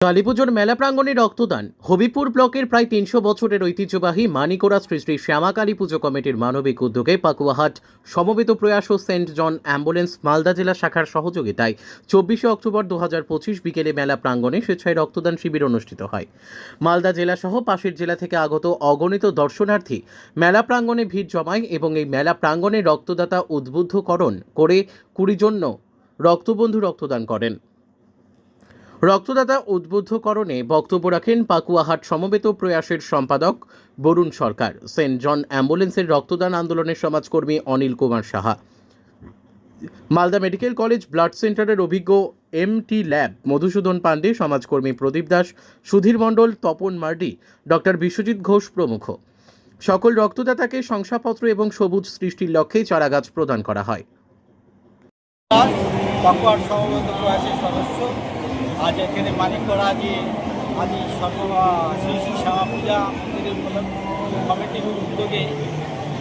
কালীপুজোর মেলা প্রাঙ্গণে রক্তদান। হবিপুর ব্লকের প্রায় তিনশো বছরের ঐতিহ্যবাহী মানিকোড়া শ্রী শ্রী শ্যামা কালী পুজো কমিটির মানবিক উদ্যোগে পাকুয়াহাট সমবেত প্রয়াস ও সেন্ট জন অ্যাম্বুলেন্স মালদা জেলা শাখার সহযোগিতায় চব্বিশে অক্টোবর দু হাজার পঁচিশ বিকেলে মেলা প্রাঙ্গণে স্বেচ্ছায় রক্তদান শিবির অনুষ্ঠিত হয়। মালদা জেলা সহ পাশের জেলা থেকে আগত অগণিত দর্শনার্থী মেলা প্রাঙ্গণে ভিড় জমায় এবং এই মেলা প্রাঙ্গণে রক্তদাতা উদ্বুদ্ধকরণ করে কুড়ি জন্য রক্তবন্ধু রক্তদান করেন। রক্তদাতা উদ্বুদ্ধকরণে বক্তব্য রাখেন পাকুয়াহাট সমবেত প্রয়াসের সম্পাদক বরুণ সরকার, সেন্ট জন অ্যাম্বুলেন্সের রক্তদান আন্দোলনের সমাজকর্মী Anil Kumar Saha. Malda medical college blood সেন্টারের অভিজ্ঞ M T lab Madhusudan Pandey, সমাজকর্মী প্রদীপ দাস, সুধীর মণ্ডল, তপন মার্ডি, ডক্টর বিশ্বজিৎ ঘোষ প্রমুখ। সকল রক্তদাতাকে শংসাপত্র এবং সবুজ সৃষ্টির লক্ষ্যে চারাগাছ প্রদান করা হয়। আজ এখানে মানিকপাড়া যে আদি সর্ব শ্রী শ্যামা পূজা কমিটির উদ্যোগে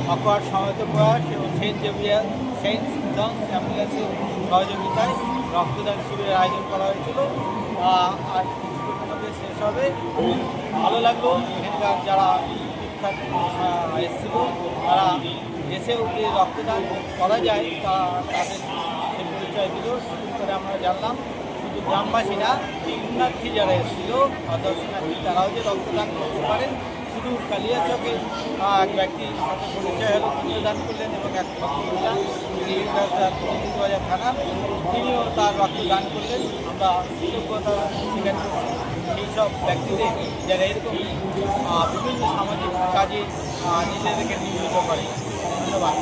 পাকুয়ার সমবেত প্রয়াস এবং সেন্ট জেভিয়ার সেন্ট জন অ্যাম্বুলেন্সের সহযোগিতায় রক্তদান শিবিরের আয়োজন করা হয়েছিল। আর শেষ হবে। ভালো লাগল এখানকার যারা এসেছিল, তারা এসেও যে রক্তদান করা যায়, তা তাদের পরিচয় দিল। করে আমরা জানলাম শুধু গ্রামবাসী না পুণ্যার্থী যারা এসেছিল দর্শনার্থী তারাও যে রক্তদান করতে পারেন শুধু কালিয়াচকে আহ, এক ব্যক্তি পরিচয় হলো দান করলেন এবং এক মহিলা তিনি থানা তিনিও তার রক্ত দান করলেন। আমরা কৃতজ্ঞতা করছি। সেই সব ব্যক্তিদের যারা এরকম বিভিন্ন সামাজিক কাজে নিজেদেরকে নিয়োজিত করে। ধন্যবাদ।